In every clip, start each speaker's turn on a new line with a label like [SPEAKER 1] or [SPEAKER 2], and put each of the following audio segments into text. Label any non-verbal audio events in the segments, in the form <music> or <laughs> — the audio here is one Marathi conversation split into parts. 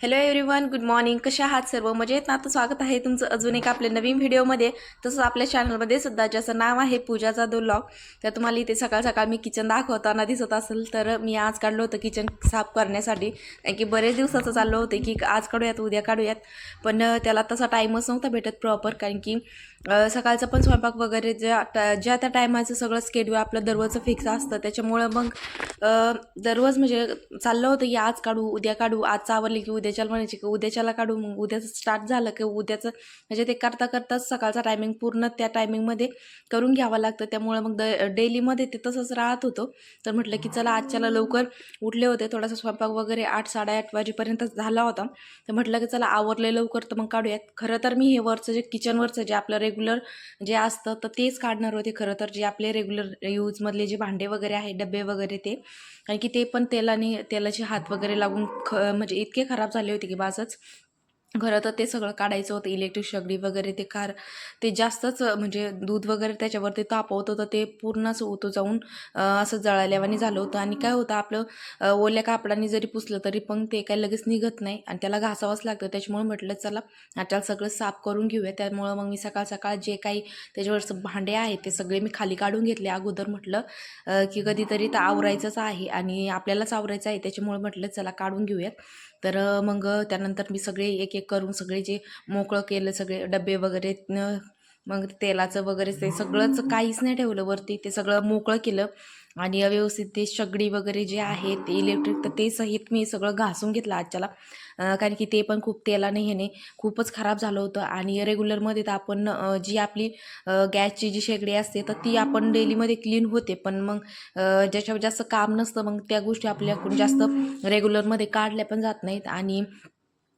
[SPEAKER 1] हॅलो एव्हरीवन गुड मॉर्निंग कशा आहात सर्व? मजेत ना? तर स्वागत आहे तुमचं अजून एक आपल्या नवीन व्हिडिओमध्ये. तसंच आपल्या चॅनलमध्ये सुद्धा ज्याचं नाव आहे पूजाचा दो लॉग तर तुम्हाला इथे सकाळ सकाळ मी किचन दाखवताना दिसत असेल तर मी आज काढलं होतं किचन साफ करण्यासाठी. कारण की बरेच दिवसाचं चाललं होतं की आज काढूयात उद्या काढूयात. पण त्याला तसा टाईमच नव्हता भेटत प्रॉपर कारण की सकाळचा पण स्वयंपाक वगैरे ज्या टा- ज्या त्या टायमाचं सगळं स्केड्यूल आपलं दररोजचं फिक्स असतं त्याच्यामुळं मग दररोज म्हणजे चाललं होतं की आज काढू उद्या काढू आज आवरली की उद्याच्याला म्हणायची की उद्याच्याला काढू मग उद्याचं स्टार्ट झालं की उद्याचं म्हणजे ते करता करताच सकाळचा टायमिंग पूर्ण त्या टायमिंगमध्ये करून घ्यावं लागतं. त्यामुळं मग द डेलीमध्ये ते तसंच राहत होतं. तर म्हटलं की चला आजच्याला लवकर उठले होते थोडासा स्वयंपाक वगैरे आठ साडेआठ वाजेपर्यंत झाला होता. तर म्हटलं की चला आवरले लवकर तर मग काढूयात. खरं तर मी हे वरचं जे किचनवरचं जे आपलं रेग्युलर जे असतं तर तेच काढणार होते खरं तर. जे आपले रेग्युलर यूजमधले जे भांडे वगैरे आहे डबे वगैरे ते. कारण की ते पण तेलाने तेलाचे हात वगैरे लागून ख म्हणजे इतके खराब झाले होते की बासच. खरं तर ते सगळं काढायचं होतं इलेक्ट्रिक शेगडी वगैरे ते कार ते जास्तच म्हणजे दूध वगैरे त्याच्यावरती तापवत होतं ते पूर्णच ओतो जाऊन असं जळाल्यावानी झालं होतं. आणि काय होतं आपलं ओल्या कापडाने जरी पुसलं तरी पण ते काय लगेच निघत नाही आणि त्याला घासावंच लागतं. त्याच्यामुळे म्हटलं चला आता सगळं साफ करून घेऊया. त्यामुळं मग मी सकाळ सकाळ जे काही त्याच्यावरचं भांडे आहेत ते सगळे मी खाली काढून घेतले. अगोदर म्हटलं की कधीतरी तर आवरायचंच आहे आणि आपल्यालाच आवरायचं आहे. त्याच्यामुळे म्हटलं चला काढून घेऊयात. तर मग त्यानंतर मी सगळे एक एक करून सगळे जे मोकळं केलं सगळे डबे वगैरे मग तेलाचं वगैरे ते सगळंच काहीच नाही ठेवलं वरती ते सगळं मोकळं केलं. आणि व्यवस्थित ते शगडी वगैरे जे आहे ते इलेक्ट्रिक तर ते सहित मी सगळं घासून घेतलं आजच्याला. कारण की ते पण खूप तेलाने ह्याने खूपच खराब झालं होतं. आणि रेग्युलरमध्ये तर आपण जी आपली गॅसची जी शेगडी असते तर ती आपण डेलीमध्ये क्लीन होते. पण मग ज्याच्यावर जास्त काम नसतं मग त्या गोष्टी आपल्याकडून जास्त रेग्युलरमध्ये काढल्या पण जात नाहीत. आणि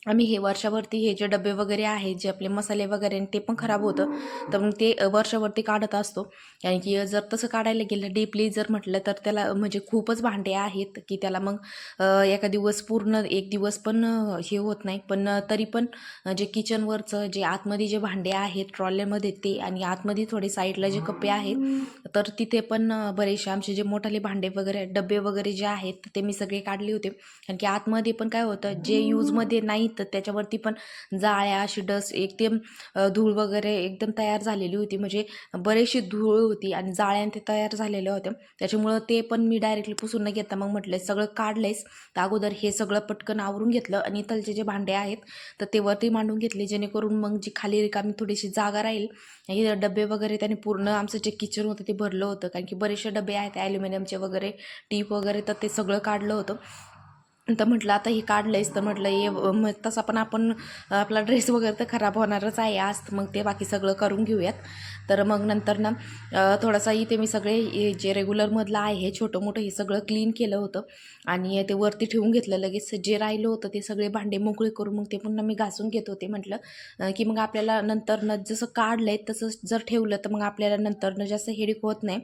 [SPEAKER 1] आम्ही हे वर्षावरती हे जे डबे वगैरे आहेत जे आपले मसाले वगैरे ते पण खराब होतं तर मग ते वर्षावरती काढत असतो. कारण की जर तसं काढायला गेलं डीपली जर म्हटलं तर त्याला म्हणजे खूपच भांडे आहेत की त्याला मग एका दिवस पूर्ण एक दिवस पण हे होत नाही. पण तरी पण जे किचनवरचं जे आतमध्ये जे भांडे आहेत ट्रॉलीमध्ये ते आणि आतमध्ये थोडे साईडला जे कप्पे आहेत तर तिथे पण बरेचसे आमचे जे मोठाले भांडे वगैरे डबे वगैरे जे आहेत ते मी सगळे काढले होते. कारण की आतमध्ये पण काय होतं जे यूजमध्ये नाही तर त्याच्यावरती पण जाळ्या अशी डस्ट एकदम धूळ वगैरे एकदम तयार झालेली होती. म्हणजे बरेचशी धूळ होती आणि जाळ्या ते तयार झालेल्या होत्या. त्याच्यामुळं ते पण मी डायरेक्टली पुसून न घेता मग म्हटलं सगळं काढलंयस. तर अगोदर हे सगळं पटकन आवरून घेतलं आणि तलचे जे भांडे आहेत तर ते वरती मांडून घेतले जेणेकरून मग जी खाली रिकामी थोडीशी जागा राहील हे डबे वगैरे त्याने पूर्ण आमचं जे किचन होतं ते भरलं होतं. कारण की बरेचसे डबे आहेत ॲल्युमिनियमचे वगैरे टीप वगैरे तर ते सगळं काढलं होतं. तर म्हटलं आता हे काढलंयस तर म्हटलं हे मग तसा पण आपण आपला ड्रेस वगैरे तर खराब होणारच आहे आज मग ते बाकी सगळं करून घेऊयात. तर मग नंतर ना थोडासा इथे मी सगळे जे रेग्युलरमधलं आहे छोटं मोठं हे सगळं क्लीन केलं होतं. आणि ते वरती ठेवून घेतलं लगेच. जे राहिलं होतं ते सगळे भांडे मोकळे करून मग ते पुन्हा मी घासून घेत होते म्हटलं की मग आपल्याला नंतरनं जसं काढलं आहे तसं जर ठेवलं तर मग आपल्याला नंतरनं जास्त हेडिक होत नाही.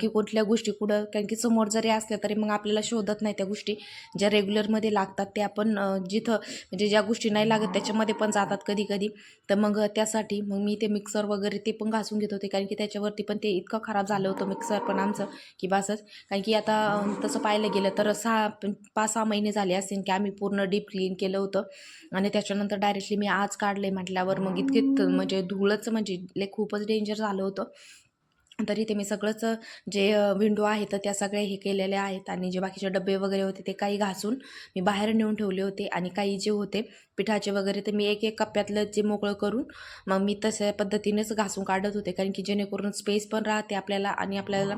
[SPEAKER 1] की कुठल्या गोष्टी कुठं कारण की समोर जरी असल्या तरी मग आपल्याला शोधत नाही त्या गोष्टी. ज्या रेग्युलरमध्ये लागतात ते आपण जिथं म्हणजे ज्या गोष्टी नाही लागत त्याच्यामध्ये पण जातात कधी कधी तर मग त्यासाठी मग मी ते मिक्सर वगैरे ते पण घासून घेत होते कारण की त्याच्यावरती पण ते इतकं खराब झालं होतं मिक्सर पण आमचं की बसच कारण की आता तसं पाहायला गेलं तर सहा पाच सहा महिने झाले असतील की आम्ही पूर्ण डीप क्लीन केलं होतं. आणि त्याच्यानंतर डायरेक्टली मी आज काढले म्हटल्यावर मग इतके म्हणजे धुळच म्हणजे लय खूपच डेंजर झालं होतं. तरी ते मी सगळंच जे विंडो आहे तर त्या सगळ्या हे केलेल्या आहेत. आणि जे बाकीचे डबे वगैरे होते ते काही घासून मी बाहेर नेऊन ठेवले होते. आणि काही जे होते पिठाचे वगैरे ते मी एक एक कप्प्यातलं जे मोकळं करून मग मी तशा पद्धतीनेच घासून काढत होते. कारण की जेणेकरून स्पेस पण राहते आपल्याला आणि आपल्याला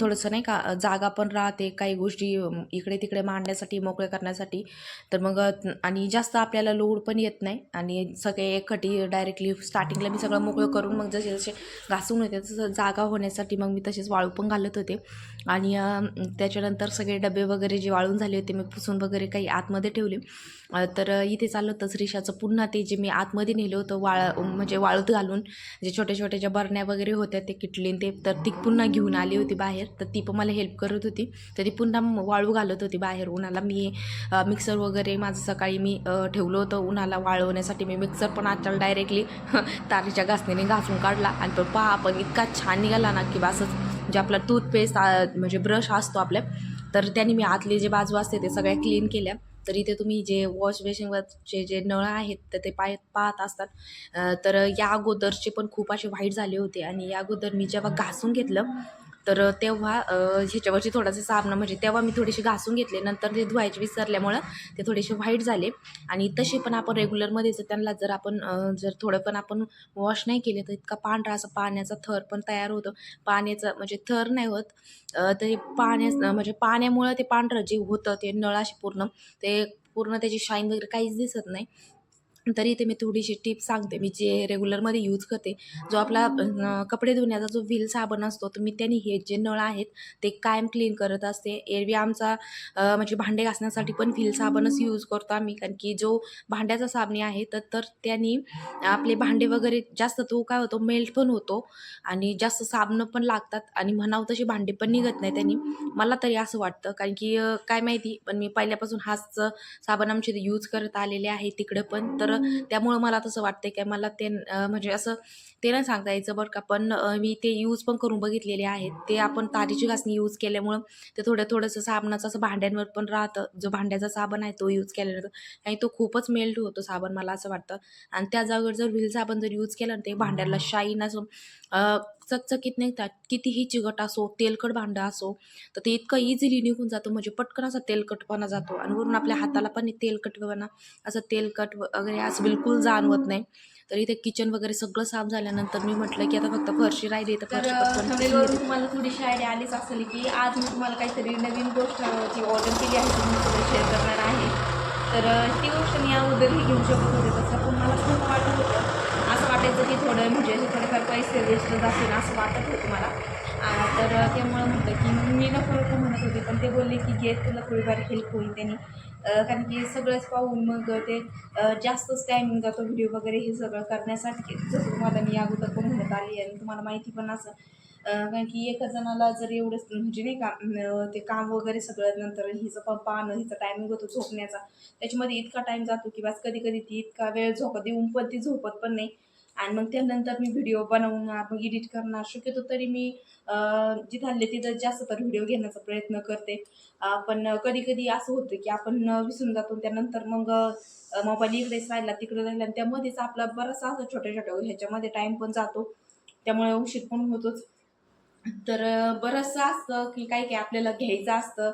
[SPEAKER 1] थोडंसं नाही का जागा पण राहते काही गोष्टी इकडे तिकडे मांडण्यासाठी मोकळे करण्यासाठी. तर मग आणि जास्त आपल्याला लोड पण येत नाही. आणि सगळे एकखटी डायरेक्टली स्टार्टिंगला मी सगळं मोकळं करून मग जसे जसे घासून येते तसं जागा होण्यासाठी मग मी तसेच वाळू पण घालत होते. आणि त्याच्यानंतर सगळे डबे वगैरे जे वाळून झाले होते मी पुसून वगैरे काही आतमध्ये ठेवले. तर इथे चाललं होतं रिशाचं पुन्हा ते जे मी आतमध्ये नेलं होतं वाळ म्हणजे वाळूत घालून जे छोट्या छोट्या ज्या बरण्या वगैरे होत्या ते किटलीन ते तर ती पुन्हा घेऊन आली होती बाहेर. तर ती पण मला हेल्प करत होती. तर ती पुन्हा वाळू घालत होती बाहेर उन्हाला. मी मिक्सर वगैरे माझं सकाळी मी ठेवलं होतं उन्हाला वाळवण्यासाठी. मी मिक्सर पण आजकाल डायरेक्टली <laughs> तारीच्या घासणीने घासून काढला. आणि तो पहा आपण इतका छान निघाला. ना किंवा असंच जे आपला टूथपेस्ट म्हणजे ब्रश असतो आपल्या तर त्याने मी आतले जे बाजू असते ते सगळ्या क्लीन केल्या.
[SPEAKER 2] तर इथे तुम्ही जे वॉश बेसिनवरचे जे नळ आहेत तर ते पाय पाहत असतात. तर या अगोदरचे पण खूप असे वाईट झाले होते आणि या अगोदर मी जेव्हा घासून घेतलं तर तेव्हा ह्याच्यावरची थोडासा साबणं म्हणजे तेव्हा मी थोडेसे घासून घेतले. नंतर ते धुवायचे विसरल्यामुळं ते थोडेसे व्हाईट झाले. आणि तसे पण आपण रेग्युलरमध्ये जर त्यांना जर आपण जर थोडं पण आपण वॉश नाही केले तर इतका पांढरा असा पाण्याचा थर पण तयार होतो. पाण्याचं म्हणजे थर नाही होत. ते पाण्या म्हणजे पाण्यामुळं ते पांढरं जे होतं ते नळाशी पूर्ण ते पूर्ण त्याची शाईन वगैरे काहीच दिसत नाही. तरी ते मी थोडीशी टिप सांगते. मी जे रेग्युलरमध्ये यूज करते जो आपला कपडे धुण्याचा जो व्हील साबण असतो तर मी त्यांनी हे जे नळ आहेत ते कायम क्लीन करत असते. एरवी आमचा म्हणजे भांडे घासण्यासाठी पण व्हील साबणच यूज करतो आम्ही. कारण की जो भांड्याचा साबणी आहे तर तर त्यांनी आपले भांडे वगैरे जास्त तो काय होतो मेल्ट पण होतो आणि जास्त साबणं पण लागतात आणि म्हणावं तशी भांडे पण निघत नाही त्यांनी. मला तरी असं वाटतं. कारण की काय माहिती पण मी पहिल्यापासून हाच साबण आमचे यूज करत आलेले आहे तिकडं पण. तर त्यामुळं मला तसं वाटतं की मला ते म्हणजे असं ते नाही सांगता यायचं बरं का पण मी ते यूज पण करून बघितलेले आहेत. ते आपण तारीची घासणी यूज केल्यामुळं ते थोडं थोडंसं साबणाचं असं भांड्यांवर पण राहतं. जो भांड्याचा साबण आहे तो यूज केल्यानंतर आणि तो खूपच मेल्ट होतो साबण मला असं वाटतं. आणि त्या जागेवर जर व्हील साबण जर यूज केला ना ते भांड्याला शाईन असं चकचकीत निघतात कितीही चिकट असो तेलकट भांडं असो तर ते इतकं इझिली निघून जातं. म्हणजे पटकन असा तेलकटपणा जातो आणि वरून आपल्या हाताला पण तेलकटपणा असं तेलकट वगैरे असं बिलकुल जाणवत नाही. तर इथे किचन वगैरे सगळं साफ झाल्यानंतर मी म्हटलं की आता फक्त फरशी राहिली तर फरशी.
[SPEAKER 1] तुम्हाला थोडीशी आयडिया आलीच असेल की आज मी तुम्हाला काहीतरी नवीन गोष्ट जी ऑर्डर केली आहे ती मी सगळं शेअर करणार आहे. तर ती गोष्ट मी अगोदरही घेऊ शकत होते. तसं पण मला खूप वाटत होतं. त्याचं की थोडं म्हणजे असे थोडेफार पैसे वेस्ट जातील असं वाटत होतं मला. तर त्यामुळं म्हटलं की मी नको नको म्हणत होते पण ते बोलले की घे तुला थोडीफार हेल्प होईल त्यांनी. कारण की सगळंच पाहून मग ते जास्तच टायमिंग जातो व्हिडिओ वगैरे हे सगळं करण्यासाठी. जसं तुम्हाला मी अगोदर पण म्हणत आली आणि तुम्हाला माहिती पण असं कारण की एका जणाला जर एवढंच म्हणजे नाही का ते काम वगैरे सगळं नंतर हिचं पण पाहणं हिचं टायमिंग होतो झोपण्याचा. त्याच्यामध्ये इतका टाईम जातो की बस कधी कधी ती इतका वेळ झोपत देऊन पण ती झोपत पण नाही. आणि मग त्यानंतर मी व्हिडिओ बनवणार मग एडिट करणार. शक्यतो तरी मी जिथे जिथं हल्ले तिथं जास्त तर व्हिडिओ घेण्याचा प्रयत्न करते. पण कधी कधी असं होतं की आपण विसरून जातो त्यानंतर मग मोबाईल इकडेच राहिला तिकडे राहिला आणि त्यामध्येच आपला बराचसा असं छोट्या छोट्या ह्याच्यामध्ये टाईम पण जातो. त्यामुळे उशीर पण होतोच. तर बरंचसं असतं की काही काही आपल्याला घ्यायचं असतं.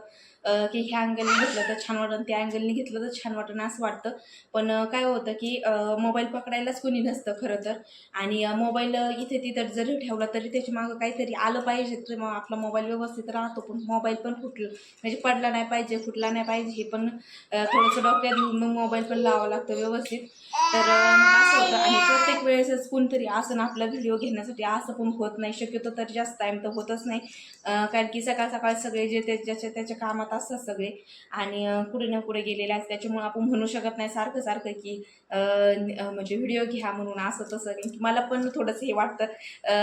[SPEAKER 1] की ह्या अँगलने घेतलं तर छान वाटेल त्या अँगलने घेतलं तर छान वाटणं असं वाटतं. पण काय होतं की मोबाईल पकडायलाच कोणी नसतं खरं तर. आणि मोबाईल इथे तिथं जरी ठेवला तरी त्याच्या मागं काहीतरी आलं पाहिजे तर मग आपला मोबाईल व्यवस्थित राहतो पण मोबाईल पण फुटलं. म्हणजे पडला नाही पाहिजे फुटला नाही पाहिजे हे पण थोडंसं डोक्यात घेऊन मग मोबाईल पण लावावं लागतं व्यवस्थित. तर असं होतं. आणि प्रत्येक वेळेसच कोणतरी असं ना आपला व्हिडिओ घेण्यासाठी असं पण होत नाही. शक्यतो तर जास्त टाईम तर होतच नाही. कारण की सकाळ सकाळ सगळे जे त्याच्या त्याच्या कामात असतात सगळे. आणि कुठे पुढे ना पुढे गेलेले असतात. त्याच्यामुळे आपण म्हणू शकत नाही सारखं सारखं की म्हणजे व्हिडिओ घ्या म्हणून असं तसं. की मला पण थोडंसं हे वाटतं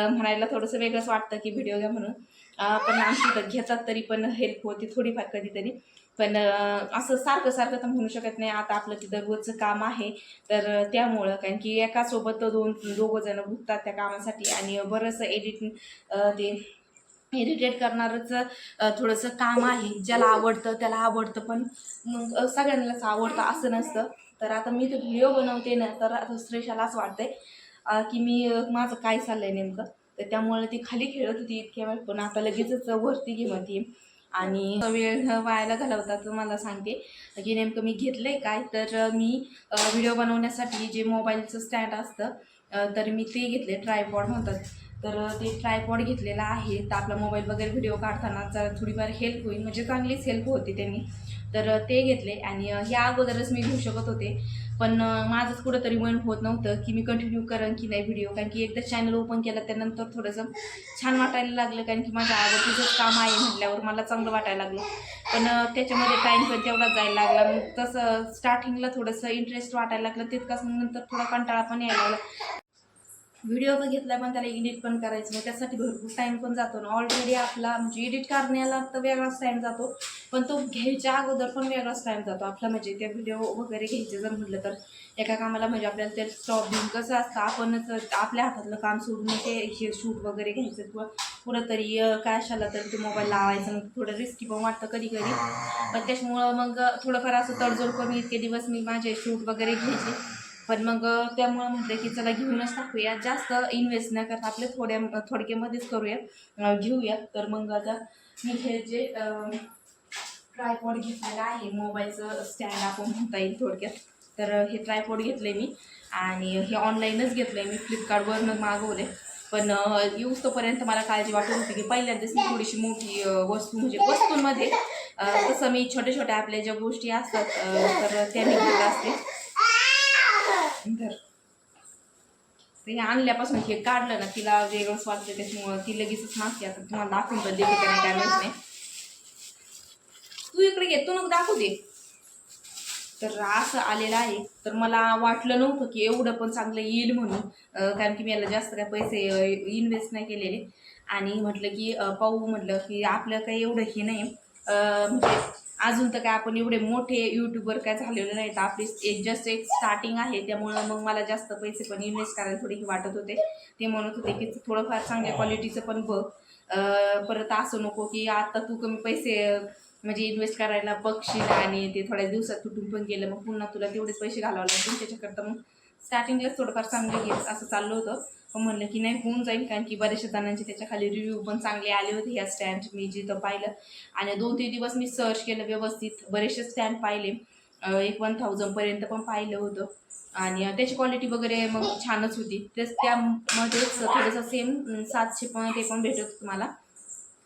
[SPEAKER 1] म्हणायला थोडंसं वेगळंच वाटतं की व्हिडिओ घ्या म्हणून. पण आमची तर घेतात तरी पण हेल्प होती थोडीफार कधीतरी. पण असं सारखं सारखं तर म्हणू शकत नाही. आता आपलं तिथं रोजचं काम आहे. तर त्यामुळं कारण की एकासोबत दोन दोघं जण भुगतात त्या कामासाठी. आणि बरंचसं एडिटिंग ते इरिटेट करणारच थोडंसं काम आहे. ज्याला आवडतं त्याला आवडतं पण मग सगळ्यांनाच आवडतं असं नसतं. तर आता मी तो व्हिडिओ बनवते ना तर आता श्रेषाला असं वाटतंय की मी माझं काय चाललंय नेमकं? तर त्यामुळे ती खाली खेळत होती इतक्या वेळ पण आता लगेचच वरती घेऊन ती आणि वेळ वायाला घालवता तुम्हाला सांगते की नेमकं मी घेतलंय काय. तर मी व्हिडिओ बनवण्यासाठी जे मोबाईलचं स्टँड असतं तर मी ते घेतले ट्रायपॉड म्हणतात. तर ते ट्रायपॉड घेतलेला आहे. तर आपला मोबाईल वगैरे व्हिडिओ काढताना जरा थोडीफार हेल्प होईल. म्हणजे चांगलीच हेल्प होती त्यांनी. तर ते घेतले आणि ह्या अगोदरच मी घेऊ शकत होते. पण माझंच कुठंतरी मन होत नव्हतं की मी कंटिन्यू करेन की नाही व्हिडिओ कारण की एकदा चॅनल ओपन केलं त्यानंतर थोडंसं छान वाटायला लागलं. कारण की माझ्या आवडतीचंच काम आहे म्हटल्यावर मला चांगलं वाटायला लागलं. पण त्याच्यामध्ये टाईम पण तेवढाच जायला लागला. मग तसं स्टार्टिंगला थोडंसं इंटरेस्ट वाटायला लागलं. तितकाच नंतर थोडा कंटाळा पण यायला लागला. व्हिडिओ बघितला पण त्याला एडिट पण करायचं मग त्यासाठी भरपूर टाईम पण जातो ना. ऑलरेडी आपला म्हणजे एडिट करण्याला तर वेगळाच टाईम जातो. पण तो घ्यायच्या अगोदर पण वेगळाच टाईम जातो. आपला म्हणजे त्या व्हिडिओ वगैरे घ्यायचे जर म्हटलं तर. एका कामाला म्हणजे आपल्याला ते स्टॉप देऊन कसं असतं आपणच आपल्या हातातलं काम सोडून ते हे शूट वगैरे घ्यायचं किंवा कुठंतरी काय असाला तर ते मोबाईल लावायचं. मग थोडं रिस्की पण वाटतं कधी कधी. पण त्याच्यामुळं मग थोडंफार असं तडजोड करून इतके दिवस मी माझे शूट वगैरे घ्यायचे. पण मग त्यामुळं म्हटलं की चला घेऊनच टाकूया जास्त इन्व्हेस्ट न करता आपले थोड्या थोडक्यामध्येच करूया घेऊया तर मग आता मी हे जे ट्रायपॉड घेतलेलं आहे मोबाईलचं स्टँड आपण म्हणता येईल थोडक्यात. तर हे ट्रायपॉड घेतलं आहे मी आणि हे ऑनलाईनच घेतलं आहे मी फ्लिपकार्टवरनं मागवले पण यूज तोपर्यंत मला काळजी वाटत होती की पहिल्यांदाच मी थोडीशी मोठी वस्तू म्हणजे वस्तूंमध्ये तसं मी छोट्या छोट्या आपल्या ज्या गोष्टी असतात तर त्या मी घेत असते तर हे आणल्यापासून हे काढलं ना तिला वेगळं वाटतं त्याच्यामुळं ती लगेचच मागते. आता तुम्हाला दाखवून पण देते का काय माहीत नाही. तू इकडे घे तू नक दाखवू दे. तर असं आलेलं आहे. तर मला वाटलं नव्हतं की एवढं पण चांगलं येईल म्हणून कारण की मी याला जास्त काय पैसे इन्व्हेस्ट नाही केलेले. आणि म्हटलं की पाहू म्हटलं की आपलं काही एवढं हे नाही. म्हणजे अजून तर काय आपण एवढे मोठे यूट्यूबर काय झालेले नाहीत. आपली एक जस्ट एक स्टार्टिंग आहे त्यामुळं मग मला जास्त पैसे पण इन्व्हेस्ट करायला थोडे वाटत होते. ते म्हणत होते की थोडंफार चांगल्या क्वालिटीचं पण बघ. परत असं नको की आता तू कमी पैसे म्हणजे इन्व्हेस्ट करायला बघशील आणि ते थोड्या दिवसात तुटून पण गेलं. मग पुन्हा तुला तेवढेच पैसे घालावं लागतील. त्याच्याकरता मग स्टार्टिंगलाच थोडंफार चांगलं घेत असं चाललं होतं. पण म्हणलं की नाही होऊन जाईल. कारण की बऱ्याचशा जणांचे त्याच्याखाली रिव्ह्यू पण चांगले आले होते ह्या स्टँड मी जिथं पाहिलं. आणि दोन तीन दिवस मी सर्च केलं व्यवस्थित. बरेचसे स्टँड पाहिले. एक वन थाउजंडपर्यंत पण पाहिलं होतं. आणि त्याची क्वालिटी वगैरे मग छानच होती. तेच त्यामध्येच थोडंसं सेम सातशे पण ते पण भेटत होतं मला.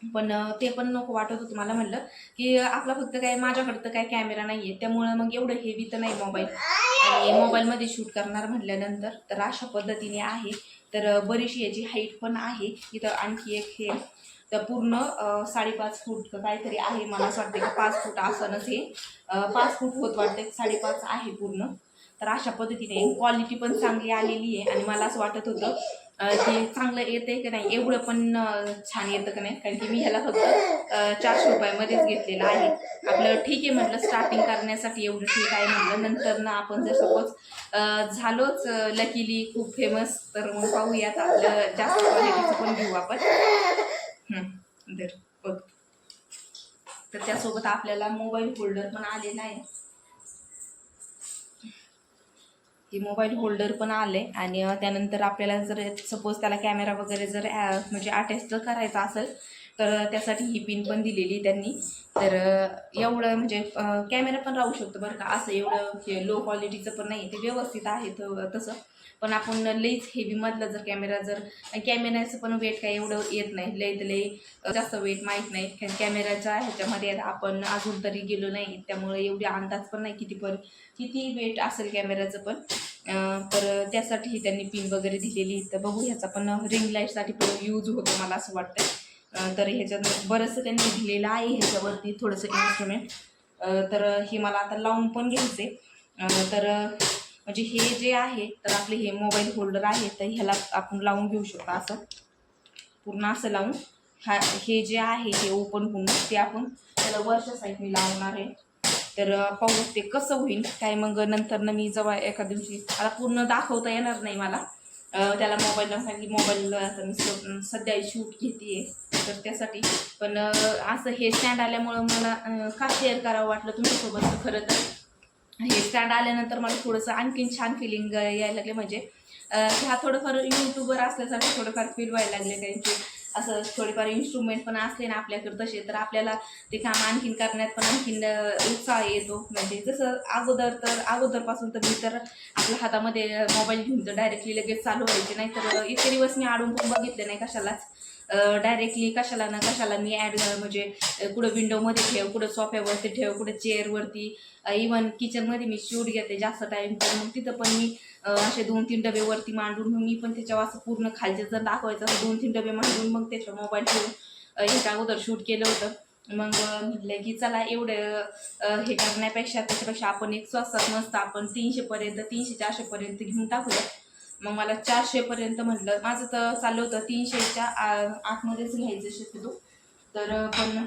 [SPEAKER 1] पण ते पण नको वाटत होतं मला म्हणलं की आपला फक्त काय माझ्याकडं तर काय कॅमेरा नाही आहे त्यामुळं मग एवढं हेवी तर नाही मोबाईल आणि मोबाईलमध्ये शूट करणार म्हटल्यानंतर तर अशा पद्धतीने आहे. तर बरीचशी याची हाईट पण आहे. इथं आणखी एक हे. तर पूर्ण साडेपाच फूट काहीतरी आहे मला असं वाटतं की पाच फूट असणच हे. पाच फूट होत वाटतं. साडेपाच आहे पूर्ण. तर अशा पद्धतीने क्वालिटी पण चांगली आलेली आहे. आणि मला असं वाटत होतं की चांगलं येते की नाही एवढं पण छान येतं का नाही. कारण की मी ह्याला फक्त चारशे रुपयामध्येच घेतलेलं आहे. आपलं ठीक आहे म्हटलं स्टार्टिंग करण्यासाठी एवढं ठीक आहे म्हटलं. नंतर ना आपण जर सपोज झालोच लकीली खूप फेमस तर मग पाहूयात आपलं जास्त क्वालिटीचं पण घेऊ आपण. दर बघ. तर त्यासोबत आपल्याला मोबाईल होल्डर पण आलेला आहे. की मोबाईल होल्डर पण आले. आणि त्यानंतर आपल्याला जर सपोज त्याला कॅमेरा वगैरे जर म्हणजे अटॅच जर करायचा असेल तर त्यासाठी ही पिन पण दिलेली त्यांनी. तर एवढं म्हणजे कॅमेरा पण राहू शकतो बरं का. असं एवढं लो क्वालिटीचं पण नाही ते व्यवस्थित आहे तसं. पण आपण लईच हेवीमधलं जर कॅमेरा जर कॅमेऱ्याचं पण वेट काय एवढं येत नाही. लई तर लई जास्त वेट माहीत नाही. कारण कॅमेऱ्याच्या ह्याच्यामध्ये आपण अजून तरी गेलो नाही. त्यामुळे एवढी अंदाज पण नाही किती पण किती वेट असेल कॅमेऱ्याचं पण. तर त्यासाठी त्यांनी पिन वगैरे दिलेली तर बघू ह्याचा पण रिंग लाईटसाठी पण यूज होतो मला असं वाटतं तर ह्याच्यात बरंचसं त्यांनी दिलेलं आहे ह्याच्यावरती थोडंसं इन्स्ट्रुमेंट तर हे मला आता लावून पण घ्यायचे तर म्हणजे हे जे आहे तर आपले हे मोबाईल होल्डर आहे तर ह्याला आपण लावून घेऊ शकतो असं. पूर्ण असं लावून. हा हे जे आहे हे ओपन होऊन ते आपण त्याला वरच्या साईडने लावणार आहे. तर पाहू ते कसं होईल काय मग नंतर मी जेव्हा एका दिवशी आता पूर्ण दाखवता येणार नाही मला. त्याला मोबाईलला कारण मोबाईल आता मी सध्या शूट घेते तर त्यासाठी. पण असं हे स्टँड आल्यामुळं मला का शेअर करावं वाटलं तुमच्यासोबत? खरं तर हे स्टँड आल्यानंतर मला थोडंसं आणखीन छान फिलिंग यायला लागले. म्हणजे ह्या हा थोडंफार यूट्यूबर असल्यासारखं थोडंफार फील व्हायला लागले त्यांचे. असं थोडेफार इन्स्ट्रुमेंट पण असले ना आपल्याकडे तसे तर आपल्याला ते काम आणखीन करण्यात पण आणखीन उत्साह येतो. म्हणजे जसं अगोदर तर अगोदरपासून तर मी तर आपल्या हातामध्ये मोबाईल घेऊन तर डायरेक्टली लगेच चालू व्हायचे. नाही तर इतके दिवस मी आडून पण बघितले नाही कशालाच. डायरेक्टली कशाला ना कशाला मी ॲड म्हणजे कुठं विंडोमध्ये ठेव कुठं सोफ्यावरती ठेव कुठं चेअरवरती इवन किचनमध्ये मी शूट घेते जास्त टाईम तर मग तिथं पण मी असे दोन तीन डबे वरती मांडून मग मी पण त्याच्यावर असं पूर्ण खालचे जर दाखवायचं असं दोन तीन डबे मांडून मग त्याच्यावर मोबाईल ठेवून हे अगोदर शूट केलं होतं. मग म्हटलं की चला एवढं हे करण्यापेक्षा त्याच्यापेक्षा आपण एक स्वस्तात मस्त आपण तीनशेपर्यंत तीनशे चारशेपर्यंत घेऊन टाकूया. मग मला चारशेपर्यंत म्हटलं. माझं तर चाललं होतं तीनशेच्या आतमध्येच घ्यायचं शक्यतो. तर पण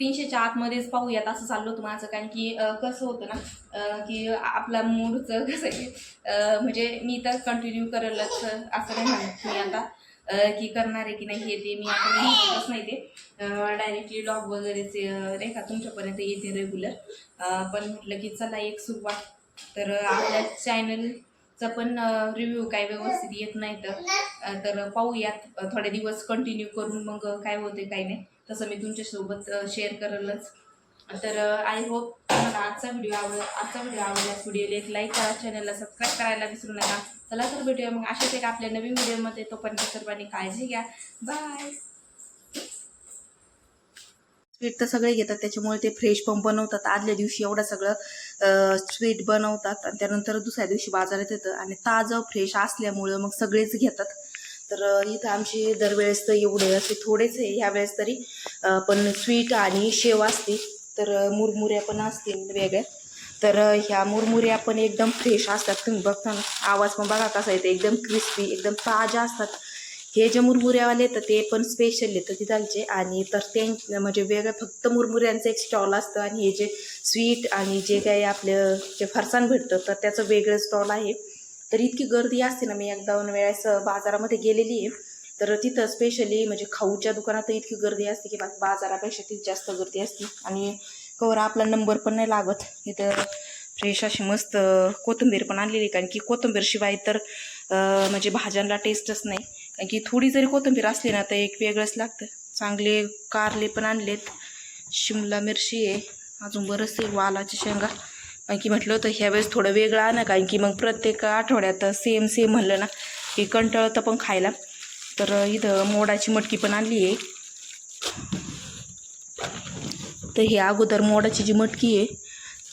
[SPEAKER 1] तीनशेच्या आतमध्येच पाहूयात असं चाललं होतं माझं. कारण की कसं होतं ना की आपला मूडचं कसं की म्हणजे मी तर कंटिन्यू करेलच असं नाही म्हणत मी आता. की करणार आहे की नाही हे ते मी आता लिहितच नाही ते. डायरेक्टली लॉग वगैरेचे रेखा नाही का तुमच्यापर्यंत येते रेग्युलर पण म्हटलं की चला एक सुरुवात. तर आपल्या चॅनलचं पण रिव्ह्यू काय व्यवस्थित येत नाही तर तर पाहूयात. थोडे दिवस कंटिन्यू करून मग काय होते काय नाही. तसं मी तुमच्यासोबत शेअर करेलच. तर आय होप तुम्हाला आजचा व्हिडिओ आवड आजचा व्हिडिओ आवडल्यास व्हिडिओला एक लाईक करा चॅनलला सबस्क्राईब करायला विसरू नका. चला तर भेटूया मग अशाच एक आपल्या नवीन व्हिडिओमध्ये तोपर्यंत सर्वांनी काळजी घ्या. बाय
[SPEAKER 2] स्वीट तर सगळे घेतात त्याच्यामुळे ते फ्रेश पण बनवतात. आदल्या दिवशी एवढं सगळं स्वीट बनवतात आणि त्यानंतर दुसऱ्या दिवशी बाजारात येतं. आणि ताजं फ्रेश असल्यामुळं मग सगळेच घेतात. तर इथं आमचे दरवेळेस तर एवढे असे थोडेच आहे. ह्या वेळेस तरी पण स्वीट आणि शेव असते तर मुरमुऱ्या पण असतील वेगळ्या. तर ह्या मुरमुऱ्या पण एकदम फ्रेश असतात. तुम्ही बघता ना आवाज पण बघा कसा येते एकदम क्रिस्पी एकदम ताज्या असतात. हे जे मुरमुऱ्यावाले तर ते पण स्पेशल येतं तिथालचे आणि तर ते म्हणजे वेगळं फक्त मुरमुऱ्यांचं एक स्टॉल असतं आणि हे जे स्वीट आणि जे काही आपलं जे फरसाण भेटतं तर त्याचं वेगळं स्टॉल आहे. तर इतकी गर्दी असते ना मी एक दोन वेळेस बाजारामध्ये गेलेली आहे. तर तिथं स्पेशली म्हणजे खाऊच्या दुकानात इतकी गर्दी असते की बा बाजारापेक्षा तीच जास्त गर्दी असते. आणि कवर आपला नंबर पण नाही लागत. इथं फ्रेश अशी मस्त कोथिंबीर पण आणलेली. कारण की कोथिंबीरशिवाय तर म्हणजे भाज्यांना टेस्टच नाही. कारण की थोडी जरी कोथिंबीर असली ना तर एक वेगळंच लागतं. चांगले कारले पण आणलेत. शिमला मिरची आहे. अजून बरंचसे वालाची शेंगा. कारण की म्हटलं होतं ह्यावेळेस थोडं वेगळं आणा. कारण की मग प्रत्येक आठवड्यात सेम सेम म्हणलं ना की कंटाळतं पण खायला. तर इथं मोडाची मटकी पण आणली आहे. तर हे अगोदर मोडाची जी मटकी आहे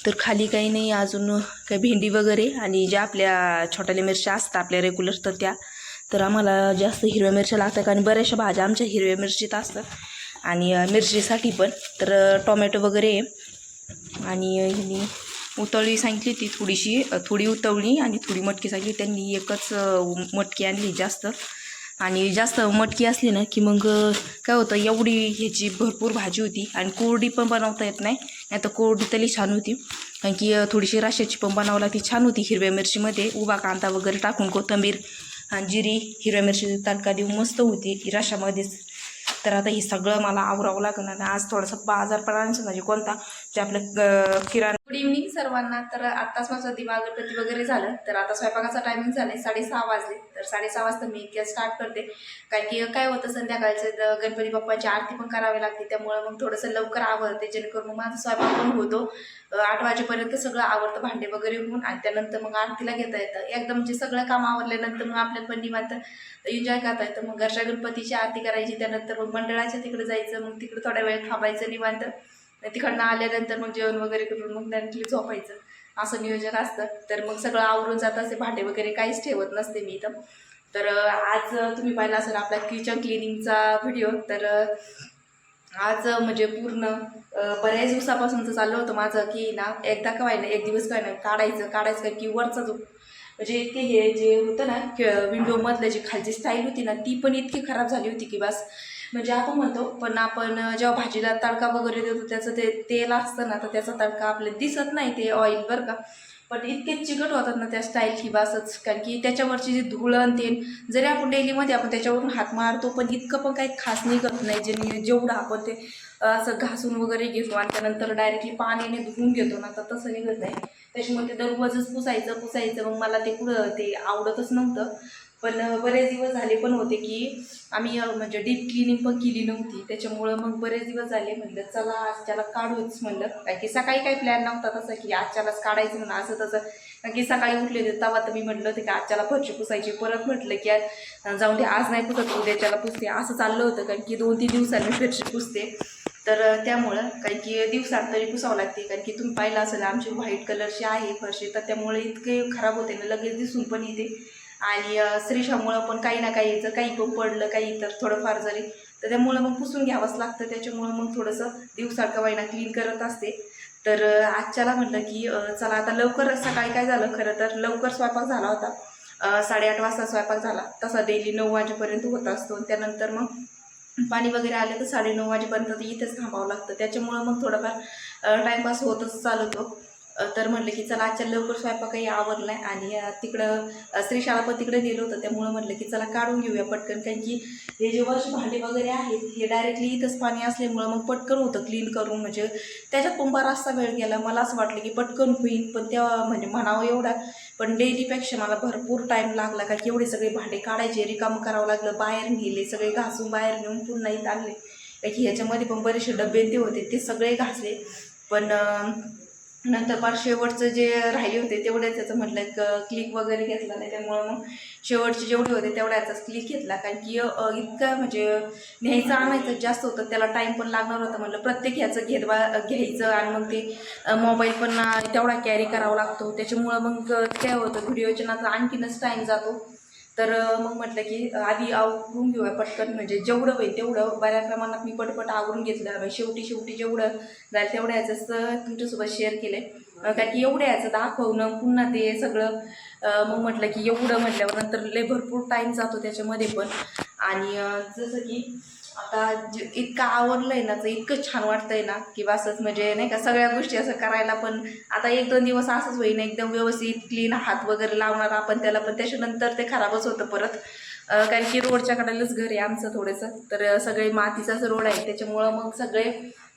[SPEAKER 2] तर खाली काही नाही अजून काही भेंडी वगैरे आणि ज्या आपल्या छोट्याल्या मिरच्या असतात आपल्या रेग्युलर तर त्या. तर आम्हाला जास्त हिरव्या मिरच्या लागतात कारण बऱ्याचशा भाज्या आमच्या हिरव्या मिरचीत असतात. आणि मिरचीसाठी पण. तर टोमॅटो वगैरे आहे. आणि अं, ह्यांनी उतळी सांगितली होती थोडीशी थोडी उतवळी आणि थोडी मटकी सांगितली. त्यांनी एकच मटकी आणली जास्त. आणि जास्त मटकी असली ना की मग काय होतं एवढी ह्याची भरपूर भाजी होती आणि कोरडी पण बनवता येत नाही. नाही तर कोरडी तरी छान होती. कारण की थोडीशी राशाची पण बनवला ती छान होती हिरव्या मिरचीमध्ये. उभा कांदा वगैरे टाकून कोथिंबीर आणि जिरी हिरव्या मिरची तडका देऊन मस्त होती राशामध्येच तर आता हे सगळं मला आवरावं लागणार आणि आज थोडासा बाजार पण आणायचं म्हणजे कोणता जे आपलं किराण किराणा
[SPEAKER 1] गुड इव्हनिंग सर्वांना. तर आत्ताच माझं दिवा वगैरे झालं. तर आता स्वयंपाकाचा टायमिंग झालाय. साडेसहा वाजले. तर साडेसहा वाजता मी इतक्या स्टार्ट करते. कारण की काय होतं संध्याकाळचं गणपती बाप्पाची आरती पण करावी लागते. त्यामुळं मग थोडंसं लवकर आवडते जेणेकरून मग माझा स्वयंपाक पण होतो. आठ वाजेपर्यंत सगळं आवडतं भांडे वगैरे होऊन आणि त्यानंतर मग आरतीला घेता येतं. एकदम म्हणजे सगळं काम आवरल्यानंतर मग आपल्याला पण निवांत एन्जॉय करता येतं. मग घरच्या गणपतीची आरती करायची त्यानंतर मग मंडळाच्या तिकडे जायचं मग तिकडे थोड्या वेळ थांबायचं निवांत. तिकडनं आल्यानंतर मग जेवण वगैरे करून मग त्यांनी झोपायचं. असं नियोजन असतं. तर मग सगळं आवरून जात असते भांडे वगैरे काहीच ठेवत नसते मी इथं. तर आज तुम्ही पाहिला असेल आपला किचन क्लिनिंगचा व्हिडिओ तर आज म्हणजे पूर्ण बऱ्याच दिवसापासूनचं चाललं होतं माझं की ना एकदा काय ना एक दिवस काय ना काढायचं काढायचं काय की वरचा जो म्हणजे ते हे जे होतं ना विंडोमधलं जी खालची स्टाईल होती ना ती पण इतकी खराब झाली होती की बस. म्हणजे आपण म्हणतो पण आपण जेव्हा भाजीला तडका वगैरे देतो त्याचं ते तेल असतं ना तर त्याचा तडका आपल्याला दिसत नाही ते ऑइल बरं का. पण इतके चिकट होतात ना त्या स्टाईल किंवा असंच कारण की त्याच्यावरची जी धुळण तेल जरी आपण डेलीमध्ये आपण त्याच्यावरून हात मारतो पण इतकं पण काही खास निघत नाही जे जेवढं आपण ते असं घासून वगैरे घेतो आणि त्यानंतर डायरेक्टली पाण्याने धुवून घेतो ना तर तसं निघत नाही. त्याच्यामुळे ते दररोजच पुसायचं पुसायचं मग मला ते कुठं ते आवडतच नव्हतं. पण बरेच दिवस झाले पण होते की आम्ही म्हणजे डीप क्लिनिंग पण केली नव्हती. त्याच्यामुळं मग बरेच दिवस झाले म्हणलं चला आज त्याला काढूच म्हणलं. कारण की सकाळी काही प्लॅन नव्हता तसं की आजच्यालाच काढायचं म्हणून असं तसं. कारण की सकाळी उठले होते तेव्हा तर मी म्हटलं होते की आजच्याला फरशी पुसायची. परत म्हटलं की जाऊन दे आज नाही पुसत उद्याच्याला पुसते. असं चाललं होतं कारण की दोन तीन दिवसांनी फरशी पुसते. तर त्यामुळं कारण की दिवसात तरी पुसावं लागते. कारण की तुम्ही पाहिलं असेल आमची व्हाईट कलरची आहे फरशी तर त्यामुळे इतके खराब होते ना लगेच दिसून पण येते. आणि स्त्रीशामुळं पण काही ना काही जर काही पण पडलं काही तर थोडंफार जरी. तर त्यामुळं मग पुसून घ्यावंच लागतं. त्याच्यामुळं मग थोडंसं दिवसाड वाईना क्लीन करत असते. तर आजच्याला म्हटलं की चला आता लवकर सकाळी काय झालं खरं तर लवकर स्वयंपाक झाला होता. साडेआठ वाजता स्वयंपाक झाला. तसा डेली नऊ वाजेपर्यंत होत असतो. त्यानंतर मग पाणी वगैरे आले तर साडेनऊ वाजेपर्यंत तर इथेच थांबावं लागतं. त्याच्यामुळं मग थोडंफार टाईमपास होतच चालतो. अ, तर म्हटलं की चला आजच्या लवकर स्वयंपाकही आवरला आहे आणि तिकडं श्रीशाळा पण तिकडे गेलो होतं. त्यामुळं म्हटलं की चला काढून घेऊया पटकन. कारण की हे जे वॉश भांडे वगैरे आहेत हे डायरेक्टली इथंच पाणी असल्यामुळं मग पटकन होतं क्लीन करून. म्हणजे त्याच्यात पण बराचसा वेळ गेला. मला असं वाटलं की पटकन होईल. पण तेव्हा म्हणजे म्हणावं एवढा. पण डेलीपेक्षा मला भरपूर टाईम लागला. का की एवढे सगळे भांडे काढायचे रिकामं करावं लागलं. बाहेर नेले सगळे घासून बाहेर नेऊन पुन्हा इथं आणले. कारण की ह्याच्यामध्ये पण बरेचसे डबे ते होते ते सगळे घासले. पण नंतर फार शेवटचं जे राहिले होते तेवढ्याच त्याचं म्हटलं एक क्लिक वगैरे घेतला नाही त्यामुळं मग शेवटचे जेवढे होते तेवढ्याचाच क्लिक घेतला. कारण की इतका म्हणजे न्यायचं आणायचं जास्त होतं त्याला टाईम पण लागणार होता. म्हटलं प्रत्येक ह्याचं घेतवा घ्यायचं आणि मग ते मोबाईल पण तेवढा कॅरी करावा लागतो. त्याच्यामुळं मग काय होतं व्हिडिओच्या आणखीनच टाईम जातो. तर मग म्हटलं की आधी आवरून घेऊया पटकन. म्हणजे जेवढं होईल तेवढं. बऱ्या प्रमाणात मी पटपट आवरून घेतलं. शेवटी शेवटी जेवढं जाईल तेवढं याचंच तुमच्यासोबत शेअर केलं आहे कारण की एवढं याचं दाखवणं पुन्हा ते सगळं मग म्हटलं की एवढं म्हटल्यावर नंतर लय भरपूर टाईम जातो त्याच्यामध्ये पण. आणि जसं की आता इतकं आवडलं आहे ना तर इतकं छान वाटतंय ना की बा असंच म्हणजे नाही का सगळ्या गोष्टी असं करायला पण आता एक दोन दिवस असंच होईन एकदम व्यवस्थित क्लीन हात वगैरे लावणार आपण त्याला पण त्याच्यानंतर ते खराबच होतं परत. कारण की रोडच्या कडेलाच घर आहे आमचं थोडंसं. तर सगळे मातीचाच रोड आहे त्याच्यामुळं मग सगळे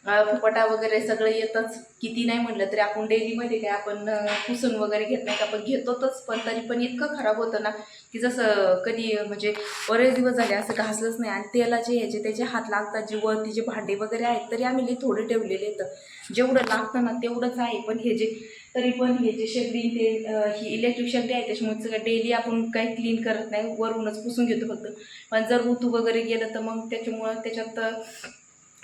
[SPEAKER 1] फुपटा वगैरे सगळं येतच. किती नाही म्हटलं तरी आपण डेलीमध्ये काय आपण पुसून वगैरे घेत नाही का आपण घेतोच पण तरी पण इतकं खराब होतं ना की जसं कधी म्हणजे बरेच दिवस झाले असं घासलंच नाही. आणि तेलाचे ह्याचे त्याचे हात लागतात जे वरती जे भांडे वगैरे आहेत तरी आम्ही लई थोडे ठेवलेले आहेत जेवढं लागतं ना तेवढंच आहे. पण हे जे तरी पण हे जे शेगडी ते ही इलेक्ट्रिक शेगडी आहे त्याच्यामुळे सगळं डेली आपण काही क्लीन करत नाही. वरूनच पुसून घेतो फक्त. पण जर ऋतू वगैरे गेलं तर मग त्याच्यामुळं त्याच्यात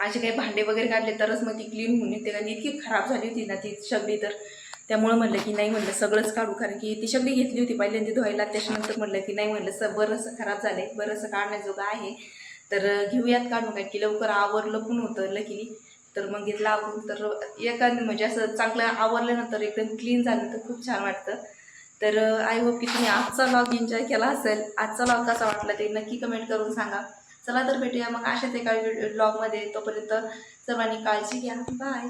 [SPEAKER 1] असे काही भांडे वगैरे काढले तरच मग ती क्लीन होऊन येते. कारण इतकी खराब झाली होती ना ती सगळी तर. त्यामुळं म्हणलं की नाही म्हणलं सगळंच काढू. कारण की ती सगळी घेतली होती पहिल्यांदा धुवायला. त्याच्यानंतर म्हणलं की नाही म्हणलं स बरंचसं खराब झालं आहे बरंचसं काढण्याजोगं आहे. तर घेऊयात काढून काय की लवकर आवरलं पण होतं लकीली तर मग घेतलं आवरून. तर एका म्हणजे असं चांगलं आवरल्यानंतर एकदम क्लीन झालं तर खूप छान वाटतं. तर आय होप की तुम्ही आजचा लॉग एन्जॉय केला असेल. आजचा लॉग कसा वाटला ते नक्की कमेंट करून सांगा. चला तर भेटूया. मग अशाच एका ब्लॉगमध्ये तोपर्यंत सर्वांनी काळजी घ्या. बाय